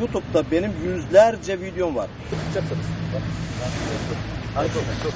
YouTube'da benim yüzlerce videom var. Çıkacaksınız. Bak. Çok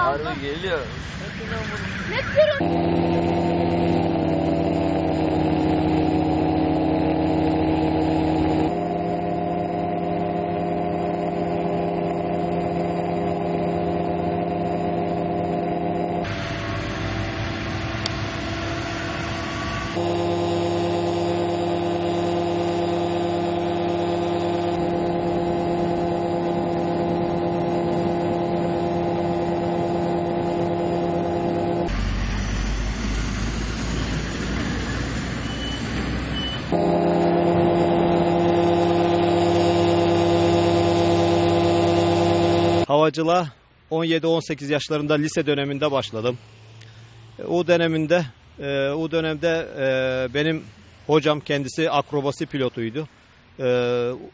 çok. Harbi geliyor. Havacılığa 17-18 yaşlarında lise döneminde başladım. E, O döneminde e, o dönemde e, benim hocam kendisi akrobasi pilotuydu.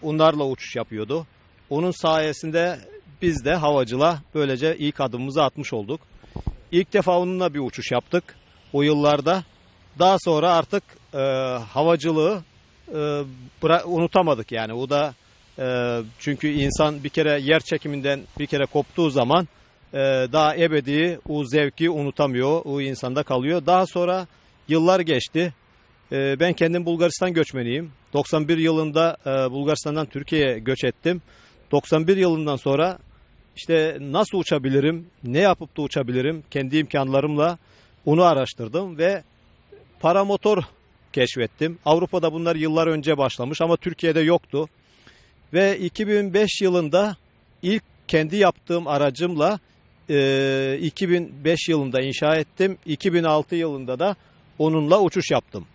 Onlarla uçuş yapıyordu. Onun sayesinde biz de havacılığa böylece ilk adımımızı atmış olduk. İlk defa onunla bir uçuş yaptık o yıllarda. Daha sonra artık havacılığı unutamadık yani. O da e, çünkü insan bir kere yer çekiminden bir kere koptuğu zaman e, daha ebedi o zevki unutamıyor. O insanda kalıyor. Daha sonra yıllar geçti. E, ben kendim Bulgaristan göçmeniyim. 91 yılında e, Bulgaristan'dan Türkiye'ye göç ettim. 91 yılından sonra işte nasıl uçabilirim, ne yapıp da uçabilirim kendi imkanlarımla onu araştırdım ve paramotor keşfettim. Avrupa'da bunlar yıllar önce başlamış ama Türkiye'de yoktu. Ve 2005 yılında ilk kendi yaptığım aracımla e, 2005 yılında inşa ettim. 2006 yılında da onunla uçuş yaptım.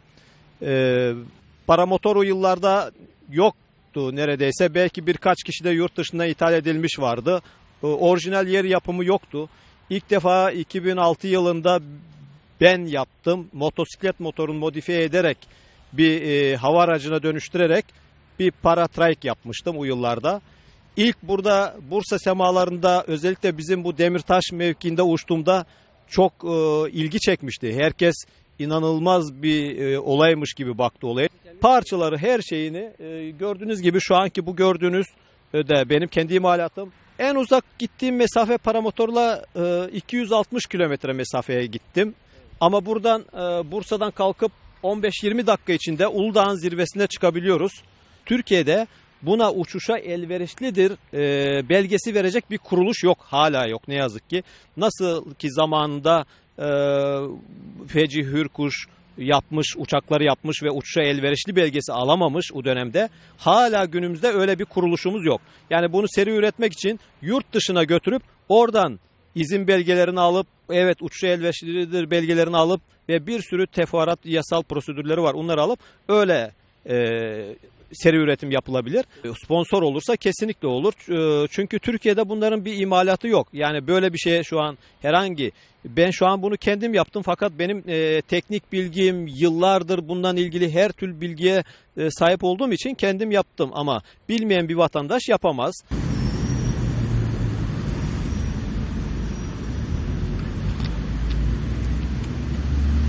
E, paramotor o yıllarda yoktu neredeyse. Belki birkaç kişi de yurt dışına ithal edilmiş vardı. E, orijinal yer yapımı yoktu. İlk defa 2006 yılında ben yaptım. Motosiklet motorunu modifiye ederek bir e, hava aracına dönüştürerek bir paratrike yapmıştım o yıllarda. İlk burada Bursa semalarında özellikle bizim bu Demirtaş mevkiinde uçtuğumda çok e, ilgi çekmişti. Herkes inanılmaz bir e, olaymış gibi baktı olaya. Parçaları her şeyini e, gördüğünüz gibi şu anki bu gördüğünüz e, de benim kendi imalatım. En uzak gittiğim mesafe paramotorla e, 260 kilometre mesafeye gittim. Ama buradan e, Bursa'dan kalkıp 15-20 dakika içinde Uludağ'ın zirvesine çıkabiliyoruz. Türkiye'de buna uçuşa elverişlidir e, belgesi verecek bir kuruluş yok. Hala yok ne yazık ki. Nasıl ki zamanında e, Feci Hürkuş yapmış, uçakları yapmış ve uçuşa elverişli belgesi alamamış o dönemde. Hala günümüzde öyle bir kuruluşumuz yok. Yani bunu seri üretmek için yurt dışına götürüp oradan izin belgelerini alıp evet uçuşa elverişlidir belgelerini alıp ve bir sürü teferruat yasal prosedürleri var. Onları alıp öyle e, seri üretim yapılabilir. Sponsor olursa kesinlikle olur. E, Çünkü Türkiye'de bunların bir imalatı yok. Yani böyle bir şeye şu an herhangi ben şu an bunu kendim yaptım fakat benim e, teknik bilgim yıllardır bundan ilgili her türlü bilgiye e, sahip olduğum için kendim yaptım ama bilmeyen bir vatandaş yapamaz.